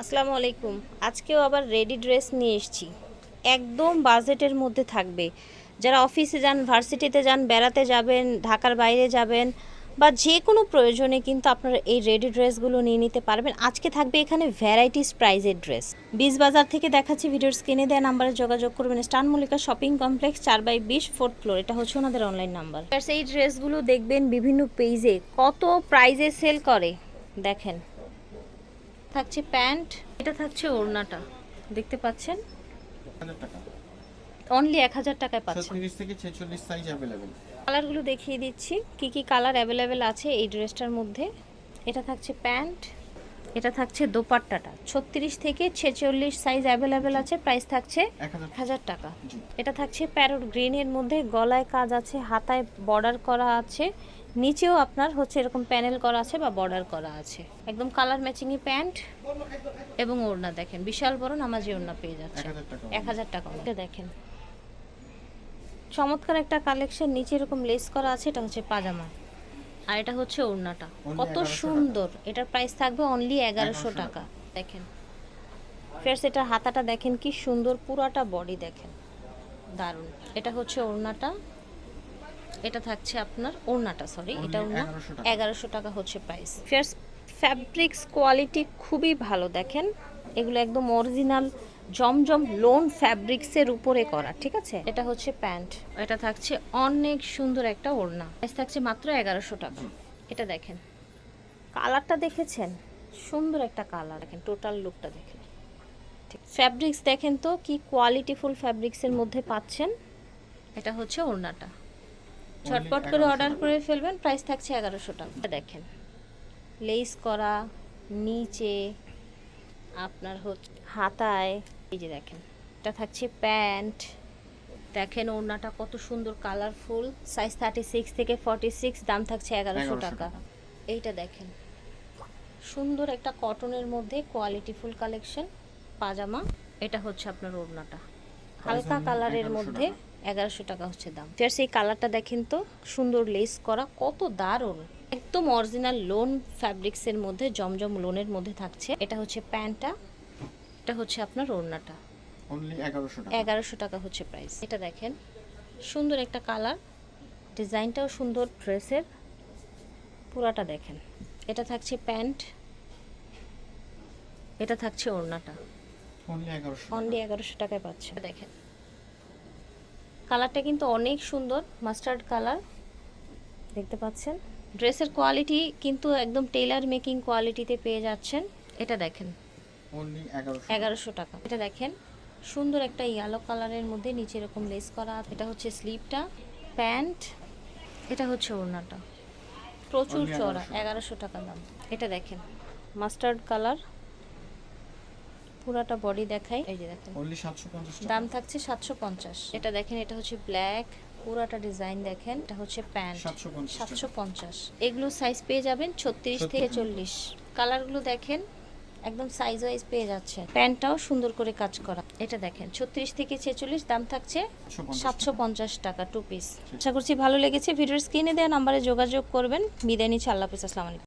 আসসালামু আলাইকুম। আজকেও আবার রেডি ড্রেস নিয়ে এসেছি। একদম বাজেটের মধ্যে থাকবে। যারা অফিসে যান, ভার্সিটিতে যান, বেড়াতে যাবেন, ঢাকার বাইরে যাবেন বা যে কোনো প্রয়োজনে কিন্তু আপনারা এই রেডি ড্রেসগুলো নিয়ে নিতে পারবেন। আজকে থাকবে এখানে ভ্যারাইটিস প্রাইজের ড্রেস। বীজ বাজার থেকে দেখাচ্ছি ভিডিওর স্ক্রিনে দেওয়া নাম্বারে যোগাযোগ করবেন। স্টান মল্লিকা শপিং কমপ্লেক্স চার বাই বিশ, ফোর্থ ফ্লোর। এটা হচ্ছে ওনাদের অনলাইন নাম্বার এই ড্রেসগুলো দেখবেন বিভিন্ন পেজে কত প্রাইজে সেল করে? দেখেন। থাকছে প্যান্ট এটা থাকছে ওড়নাটা। দেখতে পাচ্ছেন? অনলি এক হাজার টাকায় পাচ্ছেন। থেকে ছেচল্লিশ সাইজ অ্যাভেলেবেল কালারগুলো দেখিয়ে দিচ্ছি কি কি কালার অ্যাভেলেবেল আছে এই ড্রেসটার মধ্যে। এটা থাকছে প্যান্ট এটা থাকছে দোপাট্টাটা। ছত্রিশ থেকে ছেচল্লিশ সাইজ অ্যাভেলেবেল আছে প্রাইস থাকছে এক হাজার টাকা। এটা থাকছে প্যারোট গ্রিনের মধ্যে গলায় কাজ আছে হাতায় বর্ডার করা আছে নিচেও আপনার হচ্ছে এরকম প্যানেল করা আছে বা বর্ডার করা আছে। একদম কালার ম্যাচিংই প্যান্ট এবং ওড়না দেখেন। বিশাল বড় নামাজি ওড়না পেয়ে যাচ্ছে এক হাজার টাকা এটা দেখেন। চমৎকার একটা কালেকশন নিচে এরকম লেস করা আছে এটা হচ্ছে পাজামা। আর এটা হচ্ছে ওড়নাটা। কত সুন্দর। এটার প্রাইস থাকবে অনলি এগারোশো 1100 টাকা। দেখেন। ফেরস এটার হাতাটা দেখেন কি সুন্দর পুরাটা বডি দেখেন। দারুণ। এটা হচ্ছে ওড়নাটা। এটা থাকছে আপনার ওড়নাটা সরি এটা ওড়না 1100 টাকা। এগারোশো টাকা হচ্ছে প্রাইস ফেরস ফ্যাব্রিক্স কোয়ালিটি খুবই ভালো দেখেন। এগুলো একদম অরিজিনাল জমজম লোন ফ্যাব্রিক্সের উপরে করা ঠিক আছে? এটা হচ্ছে প্যান্ট। এটা থাকছে অনেক সুন্দর একটা ওড়না। প্রাইস থাকছে মাত্র এগারোশো টাকা। এটা দেখেন। কালারটা দেখেছেন? সুন্দর একটা কালার দেখেন টোটাল লুকটা দেখেন। ঠিক। ফ্যাব্রিক্স দেখেন তো কি কোয়ালিটিফুল ফ্যাব্রিক্সের মধ্যে পাচ্ছেন? এটা হচ্ছে ওড়নাটা। ঝটপট করে অর্ডার করে ফেলবেন প্রাইস থাকছে এগারোশো টাকা। দেখেন লেস করা নিচে আপনার হচ্ছে হাতায় এই যে দেখেন এটা থাকছে প্যান্ট। দেখেন ওড়নাটা কত সুন্দর কালারফুল সাইজ থার্টি সিক্স থেকে ফর্টি সিক্স দাম থাকছে এগারোশো টাকা। টাকা। এইটা দেখেন সুন্দর একটা কটনের মধ্যে কোয়ালিটিফুল কালেকশন পাজামা এটা হচ্ছে আপনার ওড়নাটা। হালকা কালারের মধ্যে এগারোশো টাকা হচ্ছে দাম। ফের সেই কালারটা দেখেন তো সুন্দর লেস করা কত দারুণ। একদম অরিজিনাল লোন ফ্যাব্রিক্সের মধ্যে জমজম লোনের মধ্যে থাকছে। এটা হচ্ছে প্যান্টটা এটা হচ্ছে আপনার ওড়নাটা। অনলি এগারোশো টাকা। হচ্ছে প্রাইস এটা দেখেন সুন্দর একটা কালার। ডিজাইনটাও সুন্দর ড্রেসের। পুরাটা দেখেন। এটা থাকছে প্যান্ট। এটা থাকছে ওড়নাটা। অনলি এগারোশো টাকায় পাচ্ছে। দেখেন। কালারটা কিন্তু অনেক সুন্দর মাস্টার্ড কালার দেখতে পাচ্ছেন। ড্রেসের কোয়ালিটি কিন্তু একদম টেলার মেকিং কোয়ালিটিতে পেয়ে যাচ্ছেন। এটা দেখেন এগারোশো। টাকা। এটা দেখেন সুন্দর একটা ইয়েলো কালারের মধ্যে নিচে এরকম লেস করা এটা হচ্ছে স্লিভটা প্যান্ট এটা হচ্ছে ওড়নাটা। প্রচুর চড়া এগারোশো। টাকা দাম। এটা দেখেন মাস্টার্ড কালার পুরাটা বডি দেখাই। এই যে দেখেন। অনলি সাতশো পঞ্চাশ টাকা। দাম থাকছে সাতশো পঞ্চাশ। এটা দেখেন এটা হচ্ছে ব্ল্যাক পুরাটা ডিজাইন দেখেন এটা হচ্ছে প্যান্ট সাতশো পঞ্চাশ সাতশো পঞ্চাশ। এগুলো সাইজ পেয়ে যাবেন ছত্রিশ থেকে চল্লিশ। কালারগুলো দেখেন একদম সাইজ ওয়াইজ পেয়ে যাচ্ছে। প্যান্টটাও সুন্দর করে কাজ করা। এটা দেখেন ছত্রিশ থেকে ছেচল্লিশ দাম থাকছে সাতশো পঞ্চাশ টাকা। টু পিস আশা করছি ভালো লেগেছে। ভিডিওর স্ক্রিনে দেওয়া নাম্বারে যোগাযোগ করবেন। বিদায় নিচ্ছি। আল্লাহ হাফিজ। আসসালামু আলাইকুম।